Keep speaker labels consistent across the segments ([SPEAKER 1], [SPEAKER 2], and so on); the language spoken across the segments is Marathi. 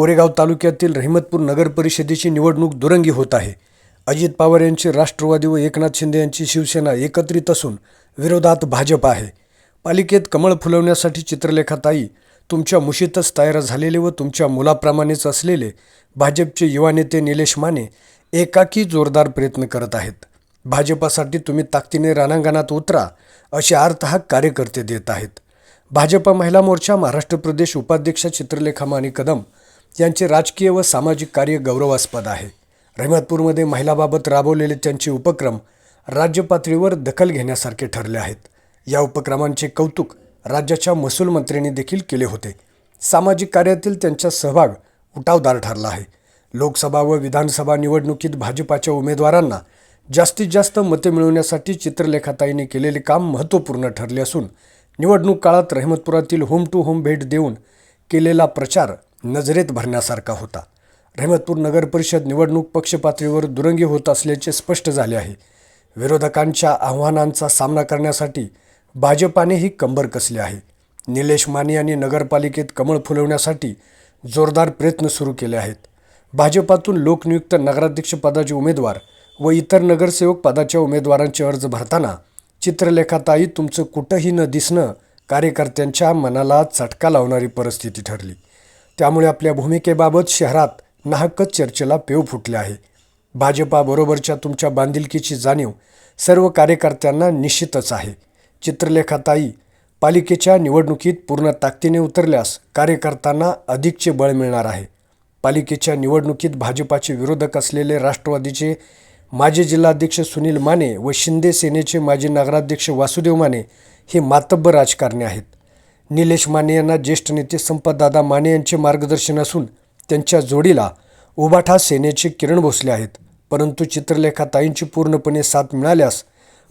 [SPEAKER 1] कोरेगाव तालुक्यातील रहिमतपूर नगर परिषदेची निवडणूक दुरंगी होत आहे. अजित पवार यांची राष्ट्रवादी व एकनाथ शिंदे यांची शिवसेना एकत्रित असून विरोधात भाजप आहे. पालिकेत कमळ फुलवण्यासाठी चित्रलेखाताई तुमच्या मुशीतच तयार झालेले व तुमच्या मुलाप्रमाणेच असलेले भाजपचे युवा नेते निलेश माने एकाकी जोरदार प्रयत्न करत आहेत. भाजपासाठी तुम्ही ताकदीने रणांगणात उतरा असे अर्थहाक कार्यकर्ते देत आहेत. भाजपा महिला मोर्चा महाराष्ट्र प्रदेश उपाध्यक्ष चित्रलेखा माने कदम यांचे राजकीय व सामाजिक कार्य गौरवास्पद आहे. रहिमतपूरमध्ये महिलाबाबत राबवलेले त्यांचे उपक्रम राज्य पातळीवर दखल घेण्यासारखे ठरले आहेत. या उपक्रमांचे कौतुक राज्याच्या महसूल मंत्र्यांनी देखील केले होते. सामाजिक कार्यातील त्यांचा सहभाग उठावदार ठरला आहे. लोकसभा व विधानसभा निवडणुकीत भाजपाच्या उमेदवारांना जास्तीत जास्त मते मिळवण्यासाठी चित्रलेखाताईने केलेले काम महत्त्वपूर्ण ठरले असून निवडणूक काळात रहमतपुरातील होम टू होम भेट देऊन केलेला प्रचार नजरेत भरण्यासारखा होता. रहमतपूर नगर परिषद निवडणूक पक्षपातळीवर दुरंगी होत असल्याचे स्पष्ट झाले आहे. विरोधकांच्या आव्हानांचा सामना करण्यासाठी भाजपानेही कंबर कसले आहे. निलेश माने यांनी नगरपालिकेत कमळ फुलवण्यासाठी जोरदार प्रयत्न सुरू केले आहेत. भाजपातून लोकनियुक्त नगराध्यक्ष पदाचे उमेदवार व इतर नगरसेवक पदाच्या उमेदवारांचे अर्ज भरताना चित्रलेखाताई तुमचं कुठंही न दिसणं कार्यकर्त्यांच्या मनाला चटका लावणारी परिस्थिती ठरली. त्यामुळे आपल्या भूमिकेबाबत शहरात नाहकच चर्चेला पेव फुटले आहे. भाजपाबरोबरच्या तुमच्या बांधिलकीची जाणीव सर्व कार्यकर्त्यांना निश्चितच आहे. चित्रलेखाताई पालिकेच्या निवडणुकीत पूर्ण ताकदीने उतरल्यास कार्यकर्त्यांना अधिकचे बळ मिळणार आहे. पालिकेच्या निवडणुकीत भाजपाचे विरोधक असलेले राष्ट्रवादीचे माजी जिल्हाध्यक्ष सुनील माने व शिंदे सेनेचे माजी नगराध्यक्ष वासुदेव माने हे मातब्बर राजकारणी आहेत. निलेश माने यांना ज्येष्ठ नेते संपतदादा माने यांचे मार्गदर्शन असून त्यांच्या जोडीला उबाठा सेनेचे किरण भोसले आहेत. परंतु चित्रलेखाताईंची पूर्णपणे साथ मिळाल्यास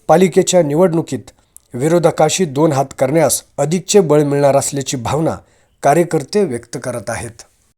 [SPEAKER 1] पालिकेच्या निवडणुकीत विरोधकाशी दोन हात करण्यास अधिकचे बळ मिळणार असल्याची भावना कार्यकर्ते व्यक्त करत आहेत.